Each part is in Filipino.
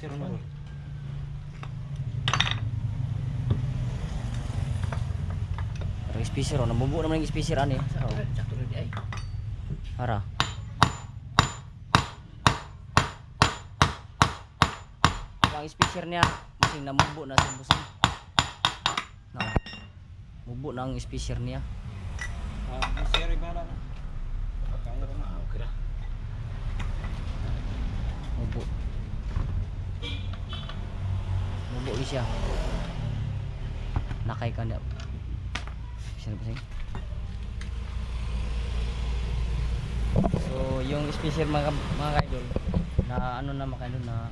speaker ano. Parang speaker oh, nabubuo naman yung speaker ani. Oh. Sakto na di ay. Para. Ang speaker niya, kasi namubo na sa busing. No. Mubo na ang speaker niya. Ah, sir, iba na. Kaya na. Ah, okay na. Mubo. Mubo ni siya. Nakay ka na. Speaker busing. So, yung speaker mga, mga kaidol, na ano na mga kaidol na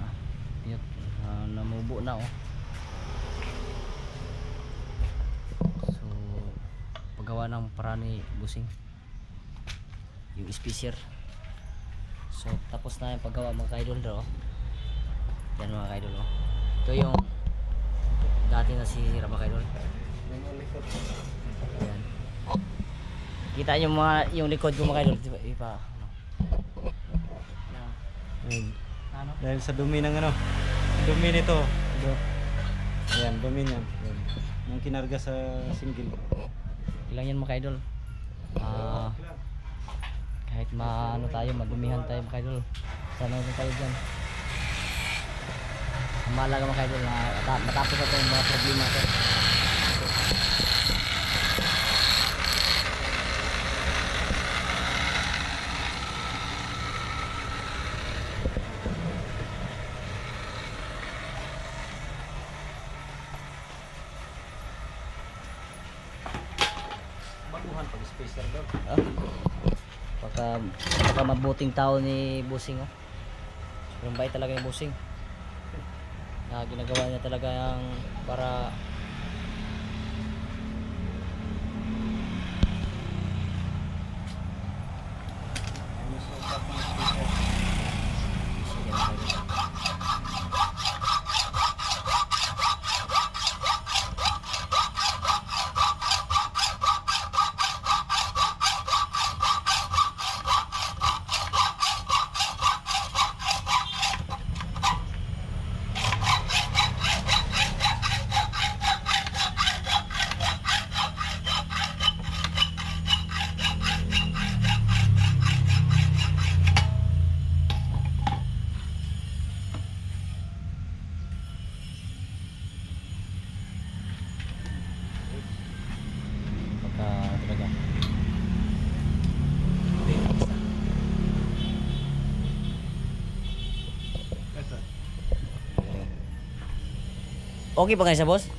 yun, na namubo na oh. So, paggawa ng parani busing. Yung speaker. So, tapos na yung paggawa mga kaidol do. Yan mga kaidol oh. Ito yung dati na si mga kaidol. Yan. Kita yung mga yung likod ko mga kaidol, di ba? Ipa, ano. Yan. Ayun. Ano? Dahil sa dumi ng ano, dumi nito. Do. Ayan, dumi niyan. Ayan. Yung kinarga sa single. Ilang yan mga kaidol. Ah, kahit maano tayo, madumihan tayo mga kaidol. Sana tayo dyan. Mahalaga mga kaidol na mata- matapos na itong mga problema natin. Baguhan pag spacer daw. Ah. Baka, baka mabuting tao ni Busing oh. Sobrang bait talaga yung Busing. Na ginagawa niya talaga para Ayun sa utak ng speaker. Sige mga kaidol. Baka talaga. Okay pa kayo sa boss?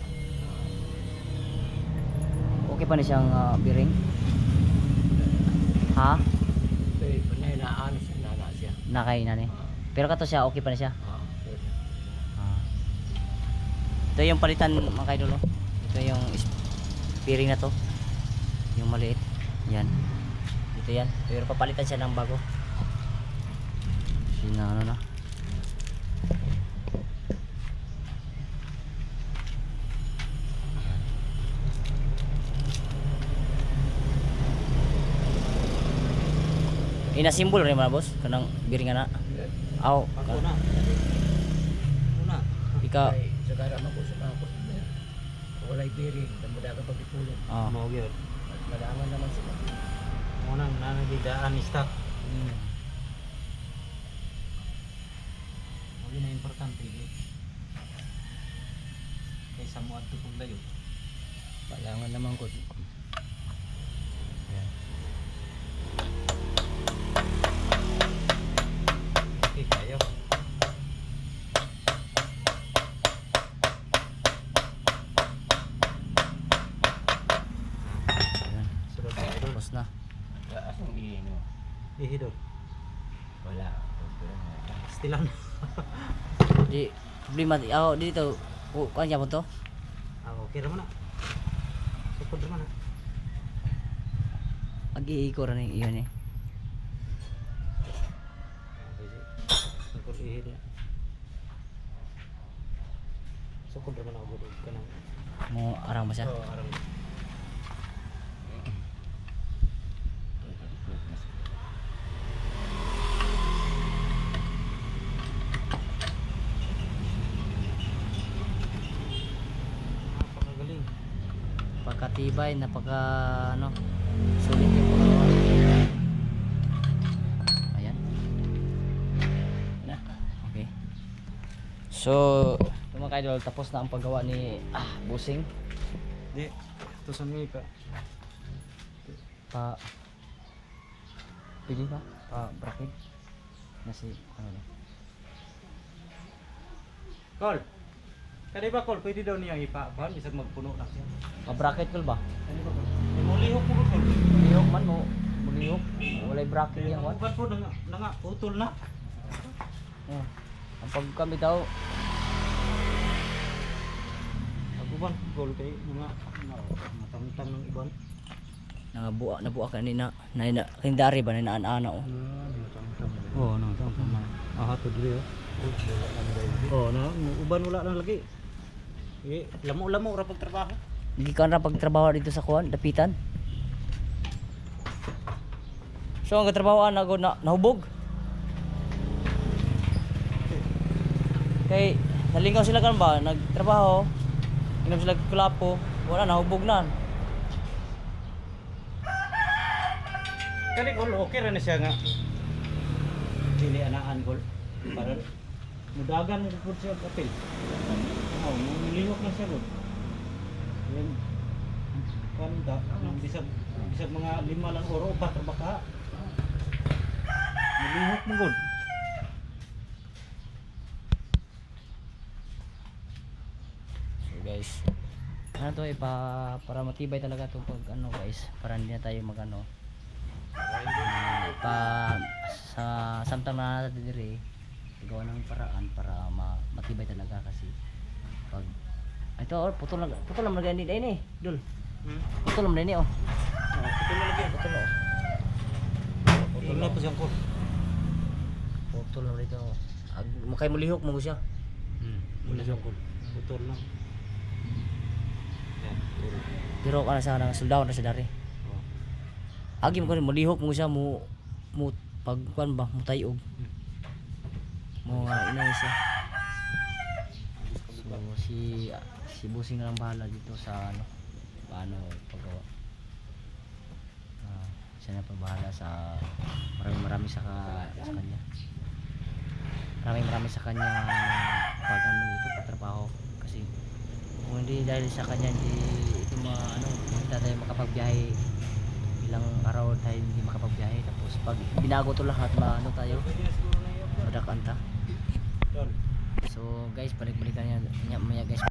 Okay pa na siyang ah, bearing? Ha? Eh, panay na ano siya, nana siya. Nakay na ni. Pero kato siya, okay pa na siya. Ah, okay. Ah. Ito yung palitan mga kaidol. oh. Ito yung bearing na to. Yung maliit. Yan. Ito yan. Pero papalitan siya ng bago. Sina ano na. Ina simbol rin mga boss kanang bearing na. Aw, Ako na. Una. ika sa gara mo ko sa mga ko. Walay bearing, damuda ka pagpipulong. ah. Mo gyud. Madangan naman sila. Mo nang nanagidaan ni stock. Mm. Mo na importante gyud. Kaysa mo adto pug layo. Kailangan naman ko. Okay kayo. Ayan. Sunod na idol. Tapos na. Asong iino. Ihidol. Wala. Stilan. Di problema di ako dito. Oh, kanya mo to? Ah, okay ra man. Sukod ra man na. Agi-iko ra ni iyon eh. Sukod ihid. Sukod ra man ako gud kanang. Mo arang ba siya? Oh, aram. Matibay, napaka ano, sulit yung paggawa. Ayan. Na. Okay. So, ito mga tapos na ang paggawa ni ah, Busing. Di, ito sa mga pa. Pa Pili ba? Pa bracket. Na si ano na. Call. Kadi ba call pwede daw niya ipa-ban bisag magpuno na siya. Pa bracket kul ba? Kani ba call? Eh, mulihok mo call. Mulihok man mo. Mulihok. Walay bracket yang wat. Uban po nanga nanga utol na. Oh. Ang pag kami daw, Pag uban call kay mga matangtang ng uban. nangabuwa nabuwa kanina. Na na kindari ba na ana oh. Oh, tangtang na. Ah, to dili oh. Oh, na uban wala lang lagi. Eh, lamo-lamo ra pagtrabaho. Hindi ka na pagtrabaho dito sa kuan, dapitan. So ang katrabaho na na nahubog. Kay nalingaw sila kan ba nagtrabaho. Inom sila kulapo, wala nahubog na. Kani gol okay ra na siya nga. Dili anaan gol. Para mudagan mo pud siya kapil. Oh, mulihok na siya gol. Yan. Kanta, nang bisag bisag mga lima lang oro pa tra baka. Mulihok mo gol. So guys, ano to eh pa, para matibay talaga to pag ano guys, para hindi na tayo magano. Ah, pa sa samtang na natin dire, gawa ng paraan para ma, matibay talaga kasi pag ito oh, putol lang putol lang lagi ni ini, dul. Hmm. Putol lang ni oh. Oh, putol na lagi. Putol oh. Putol na po siya ko. Putol lang dito. Ag makay mulihok mo siya. Hmm. Muna siya ko. Putol putol. Pero kana sa nang suldaw na siya dari. Oh. Agi mo ko mulihok mo siya mo mo pag kuan ba mo tayog. Mo nga inay siya. Si si Busing lang bahala dito sa ano paano paggawa. Ah, siya na pa bahala sa maraming marami sa, ka, sa kanya. Maraming marami sa kanya pag ano ito pagtrabaho kasi kung hindi dahil sa kanya hindi ito ma ano hindi tayo makapagbiyahe ilang araw tayo hindi makapagbiyahe tapos pag binago to lahat maano tayo madakanta Tol. So guys balik-balikan niya, niya maya guys